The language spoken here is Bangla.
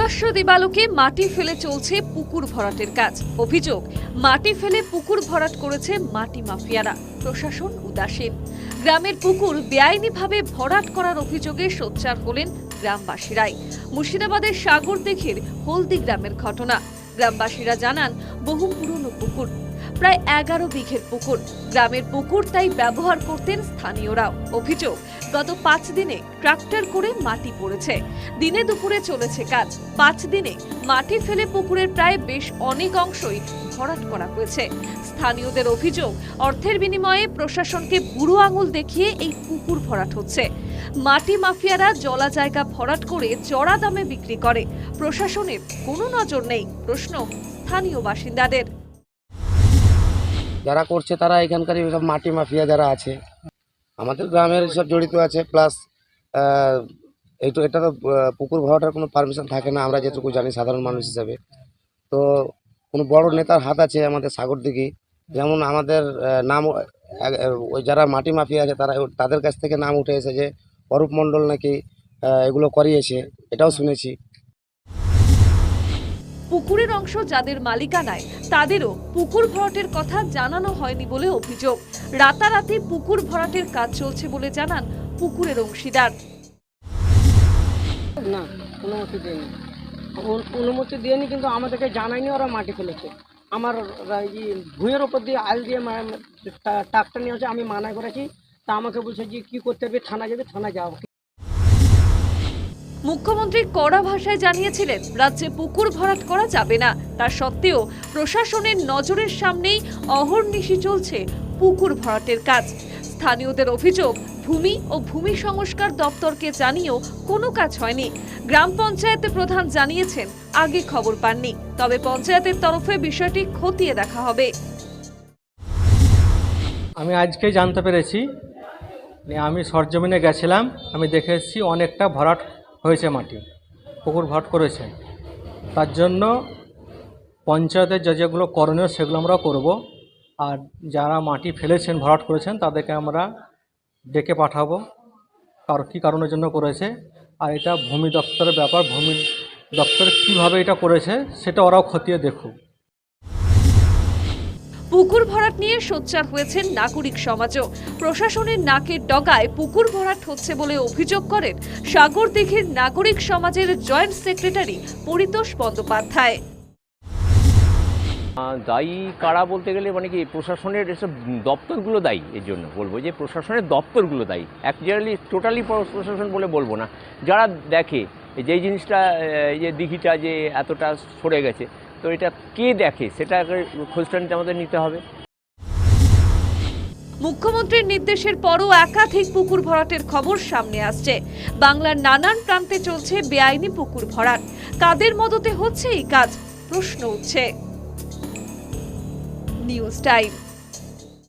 প্রকাশ্য দিবালোকে মাটি ফেলে চলছে পুকুর ভরাটের কাজ। অভিযোগ, মাটি ফেলে পুকুর ভরাট করেছে মাটি মাফিয়ারা। প্রশাসন উদাসীন। গ্রামের পুকুর বেআইনিভাবে ভরাট করার অভিযোগে সোচ্চার হলেন গ্রামবাসীরাই। মুর্শিদাবাদের সাগর দিঘির হলদি গ্রামের ঘটনা। গ্রামবাসীরা জানান, বহু পুরনো পুকুর, প্রায় এগারো বিঘের পুকুর। গ্রামের পুকুর তাই ব্যবহার করতেন স্থানীয়রাও। অভিযোগ গত পাঁচ দিনে ট্রাক্টর করে মাটি পড়েছে। দিনে দুপুরে চলেছে কাজ। পাঁচ দিনে মাটি ফেলে পুকুরের প্রায় বেশ অনেক অংশই ভরাট করা হয়েছে। স্থানীয়দের অভিযোগ, অর্থের বিনিময়ে প্রশাসনকে বুড়ো আঙুল দেখিয়ে এই পুকুর ভরাট হচ্ছে। মাটি মাফিয়ারা জলা জায়গা ভরাট করে চড়া দামে বিক্রি করে। প্রশাসনের কোনো নজর নেই, প্রশ্ন স্থানীয় বাসিন্দাদের। যারা করছে তারা এখানকার মাটি মাফিয়া যারা আছে আমাদের গ্রামের সব জড়িত আছে প্লাস এই তো, এটা তো পুকুর ভরাটার কোনো পারমিশন থাকে না, আমরা যেটুকু জানি সাধারণ মানুষ হিসাবে। তো, কোনো বড় নেতার হাত আছে আমাদের সাগর দিকে যেমন আমাদের নাম ওই যারা মাটি মাফিয়া আছে, তারা তাদের কাছ থেকে নাম উঠে এসেছে অরূপ মণ্ডল নাকি এগুলো করিয়েছে, এটাও শুনেছি। পুকুরের অংশ যাদের মালিকানায়, তাদেরও পুকুর ভরাটের কথা জানানো হয়নি বলে অভিযোগ। রাতারাতি পুকুর ভরাটের কাজ চলছে বলে জানান পুকুরের অংশীদার। না অনুমতি দেয়নি। অনু- অনুমতি দেয়নি কিন্তু আমাদেরকে জানায়নি, ওরা মাটি ফেলেছে। আমার ভুঁয়ের ওপর দিয়ে আল দিয়ে ট্রাক্টর নিয়ে আসে আমি মানা করেছি। তা আমাকে বলছে যে কী করতে হবে, থানা যাবে, থানা যাও। মুখ্যমন্ত্রী কড়া ভাষায় জানিয়েছিলেন, রাজ্যে পুকুর ভরাট করা যাবে না। তা সত্ত্বেও প্রশাসনের নজরের সামনেই অহর্নিশি চলছে পুকুর ভরাটের কাজ। স্থানীয়দের অভিযোগ, ভূমি ও ভূমি সংস্কার দপ্তরকে জানিয়েও কোনো কাজ হয়নি। গ্রাম পঞ্চায়েতের প্রধান জানিয়েছেন, আগে খবর পাননি। তবে পঞ্চায়েতের তরফে বিষয়টি খতিয়ে দেখা হবে। আমি আজকে জানতে পেরেছি আমি সরজমিনে গেছিলাম। আমি দেখে এসেছি অনেকটা ভরাট হয়েছে মাটি, পুকুর ভাট করেছে। তার জন্য পঞ্চায়েতের যে যেগুলো করণীয় সেগুলো আমরা করব। আর যারা মাটি ফেলেছেন, ভরাট করেছেন, তাদেরকে আমরা ডেকে পাঠাবো। কার কী কারণের জন্য করেছে? আর এটা ভূমি দপ্তরের ব্যাপার, ভূমি দপ্তর কীভাবে এটা করেছে, সেটা ওরাও খতিয়ে দেখুক। পুকুর ভরাট নিয়ে সোচ্চার হয়েছেন নাগরিক সমাজও। প্রশাসনের নাকের ডগায় পুকুর ভরাট হচ্ছে বলে অভিযোগ করেন সাগর দিঘির নাগরিক সমাজের জয়েন্ট সেক্রেটারি পরিতোষ বন্দ্যোপাধ্যায়। দায়ী কারা বলতে গেলে মানে কি প্রশাসনের এসব দপ্তরগুলো দায়ী, এর জন্য বলব যে প্রশাসনের দপ্তরগুলো দায়ী। অ্যাকচুয়ালি টোটালি প্রশাসন বলে বলব না। যারা দেখে যে জিনিসটা যে দিঘিটা যে এতটা সরে গেছে তো এটা কে দেখে? সেটা খোঁজটা আমাদের নিতে হবে। মুখ্যমন্ত্রীর নির্দেশের পরও একাধিক পুকুর ভরাটের খবর সামনে আসছে। বাংলার নানান প্রান্তে চলছে বেআইনি পুকুর ভরাট। কাদের মদতে হচ্ছে এই কাজ? প্রশ্ন উঠছে। News time.